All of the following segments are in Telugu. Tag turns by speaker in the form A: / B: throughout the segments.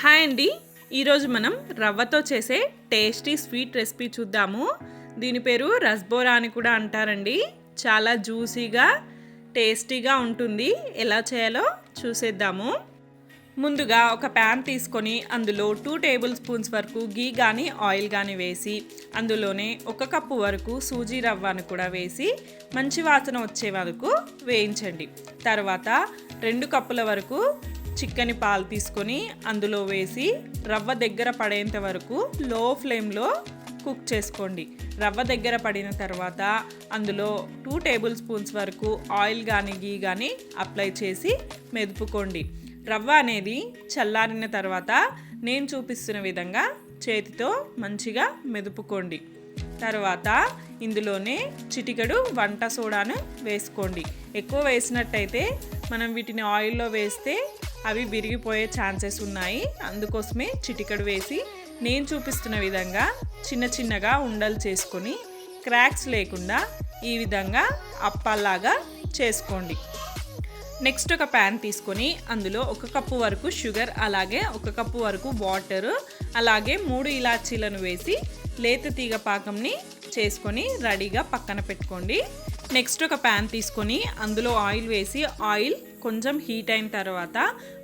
A: హాయ్ అండి. ఈరోజు మనం రవ్వతో చేసే టేస్టీ స్వీట్ రెసిపీ చూద్దాము. దీని పేరు రస్బోరా అని కూడా అంటారండి. చాలా జ్యూసీగా టేస్టీగా ఉంటుంది. ఎలా చేయాలో చూసేద్దాము. ముందుగా ఒక ప్యాన్ తీసుకొని అందులో టూ టేబుల్ స్పూన్స్ వరకు గీ కానీ ఆయిల్ కానీ వేసి అందులోనే ఒక కప్పు వరకు సూజీ రవ్వను కూడా వేసి మంచి వాసన వచ్చే వరకు వేయించండి. తర్వాత రెండు కప్పుల వరకు చిక్కని పాలు తీసుకొని అందులో వేసి రవ్వ దగ్గర పడేంత వరకు లో ఫ్లేమ్లో కుక్ చేసుకోండి. రవ్వ దగ్గర పడిన తర్వాత అందులో టూ టేబుల్ స్పూన్స్ వరకు ఆయిల్ కానీ గీ కానీ అప్లై చేసి మెదుపుకోండి. రవ్వ అనేది చల్లారిన తర్వాత నేను చూపిస్తున్న విధంగా చేతితో మంచిగా మెదుపుకోండి. తర్వాత ఇందులోనే చిటికెడు వంట సోడాను వేసుకోండి. ఎక్కువ వేసినట్టయితే మనం వీటిని ఆయిల్లో వేస్తే అవి విరిగిపోయే ఛాన్సెస్ ఉన్నాయి. అందుకోసమే చిటికడు వేసి నేను చూపిస్తున్న విధంగా చిన్న చిన్నగా ఉండలు చేసుకొని క్రాక్స్ లేకుండా ఈ విధంగా అప్పల్లాగా చేసుకోండి. నెక్స్ట్ ఒక ప్యాన్ తీసుకొని అందులో ఒక కప్పు వరకు షుగర్ అలాగే ఒక కప్పు వరకు వాటర్ అలాగే మూడు ఇలాచీలను వేసి లేత తీగ పాకంని చేసుకొని రెడీగా పక్కన పెట్టుకోండి. నెక్స్ట్ ఒక ప్యాన్ తీసుకొని అందులో ఆయిల్ వేసి ఆయిల్ కొంచెం హీట్ అయిన తర్వాత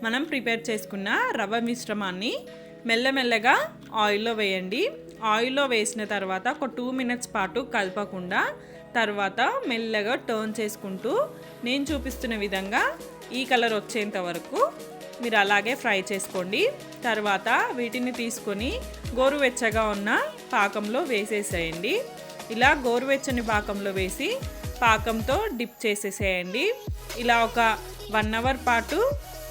A: మనం ప్రిపేర్ చేసుకున్న రవ్వ మిశ్రమాన్ని మెల్లమెల్లగా ఆయిల్లో వేయండి. ఆయిల్లో వేసిన తర్వాత ఒక టూ మినిట్స్ పాటు కలపకుండా తర్వాత మెల్లగా టర్న్ చేసుకుంటూ నేను చూపిస్తున్న విధంగా ఈ కలర్ వచ్చేంత వరకు మీరు అలాగే ఫ్రై చేసుకోండి. తర్వాత వీటిని తీసుకొని గోరువెచ్చగా ఉన్న పాకంలో వేసేసేయండి. ఇలా గోరువెచ్చని పాకంలో వేసి పాకంతో డిప్ చేసేసేయండి. ఇలా ఒక వన్ అవర్ పాటు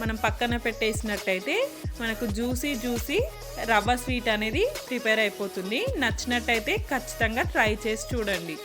A: మనం పక్కన పెట్టేసినట్టయితే మనకు జ్యూసీ జ్యూసీ రవ్వ స్వీట్ అనేది ప్రిపేర్ అయిపోతుంది. నచ్చినట్టయితే ఖచ్చితంగా ట్రై చేసి చూడండి.